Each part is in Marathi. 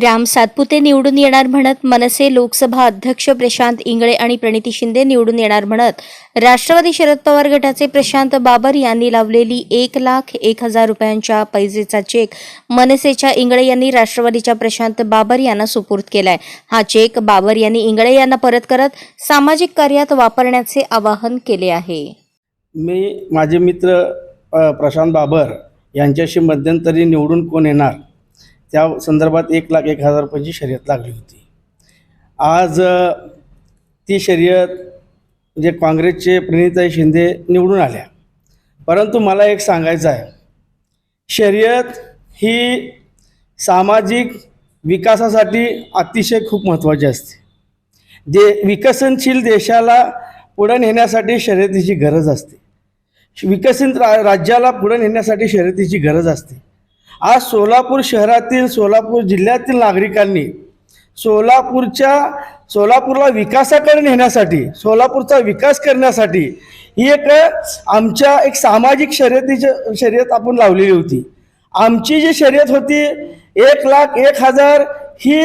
राम सातपुते निवडून येणार म्हणत मनसे लोकसभा अध्यक्ष प्रशांत इंगळे आणि प्रणिती शिंदे निवडून येणार म्हणत राष्ट्रवादी शरद पवार गटाचे प्रशांत बाबर यांनी लावलेली एक लाख एक हजार रुपयांच्या पैजेचा चेक मनसेच्या इंगळे यांनी राष्ट्रवादीच्या प्रशांत बाबर यांना सुपूर्द केलाय. हा चेक बाबर यांनी इंगळे यांना परत करत सामाजिक कार्यात वापरण्याचे आवाहन केले आहे. मी माझे मित्र प्रशांत बाबर यांच्याशी मध्यंतरी निवडून कोण येणार? त्या संदर्भात एक लाख एक हजार रुपयाची शर्यत लागली होती. आज ती शर्यत म्हणजे काँग्रेसचे प्रणिताई शिंदे निवडून आल्या. परंतु मला एक सांगायचं आहे. शर्यत ही सामाजिक विकासासाठी अतिशय खूप महत्त्वाची असते. जे विकसनशील देशाला पुढे नेण्यासाठी शर्यतीची गरज असते. विकसित रा राज्याला पुढे नेण्यासाठी शर्यतीची गरज असते. आज सोलापूर शहरातील सोलापूर जिल्ह्यातील नागरिकांनी सोलापूरच्या सोलापूरला विकासाकडे नेण्यासाठी सोलापूरचा विकास करण्यासाठी ही एक आमच्या एक सामाजिक शर्यतीची शर्यत आपण लावलेली होती. आमची जी शर्यत होती एक लाख एक हजार ही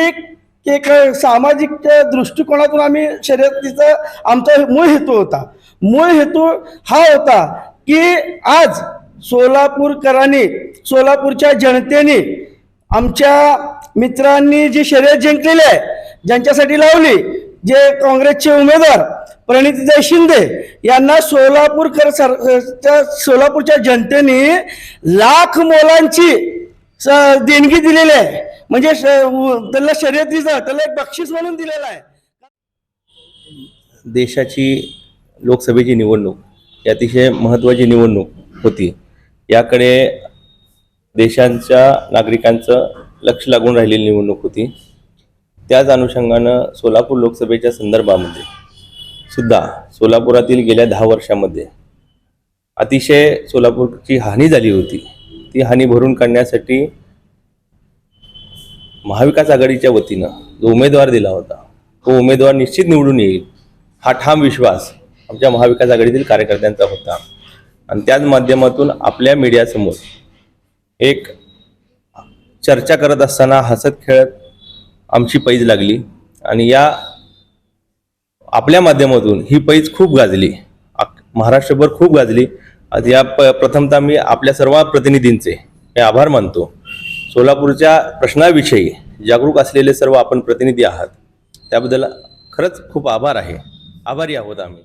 एक सामाजिक दृष्टिकोनातून आम्ही शर्यतीचा आमचा मूळ हेतू होता. मूळ हेतू हा होता की आज सोलापूरकरांनी सोलापूरच्या जनतेने आमच्या मित्रांनी जी शर्यत जिंकलेली आहे ज्यांच्यासाठी लावली जे काँग्रेसचे उमेदवार प्रणितीताई शिंदे यांना सोलापूरकर सर त्या सोलापूरच्या जनतेने लाख मोलांची स- देणगी दिलेली आहे. म्हणजे त्याला शर्यतीचं त्याला एक बक्षीस म्हणून दिलेलं आहे. देशाची लोकसभेची निवडणूक ही अतिशय महत्त्वाची निवडणूक होती. याकडे देशांच्या नागरिकांचं लक्ष लागून राहिलेली निवडणूक होती. त्याच अनुषंगानं सोलापूर लोकसभेच्या संदर्भामध्ये सुद्धा सोलापुरातील गेल्या दहा वर्षामध्ये अतिशय सोलापूरची हानी झाली होती. ती हानी भरून काढण्यासाठी महाविकास आघाडीच्या वतीनं जो उमेदवार दिला होता तो उमेदवार निश्चित निवडून येईल. हा ठाम विश्वास आमच्या महाविकास आघाडीतील कार्यकर्त्यांचा होता. आणि त्याच माध्यमातून आपल्या मीडियासमोर एक चर्चा करत असताना हसत खेळत आमची पैज लागली. आणि या आपल्या माध्यमातून ही पैज खूप गाजली. महाराष्ट्रभर खूप गाजली. आज या प प्रथमतः मी आपल्या सर्व प्रतिनिधींचे हे आभार मानतो. सोलापूरच्या प्रश्नाविषयी जागरूक असलेले सर्व आपण प्रतिनिधी आहात. त्याबद्दल खरंच खूप आभार आहे. आभारी आहोत आम्ही.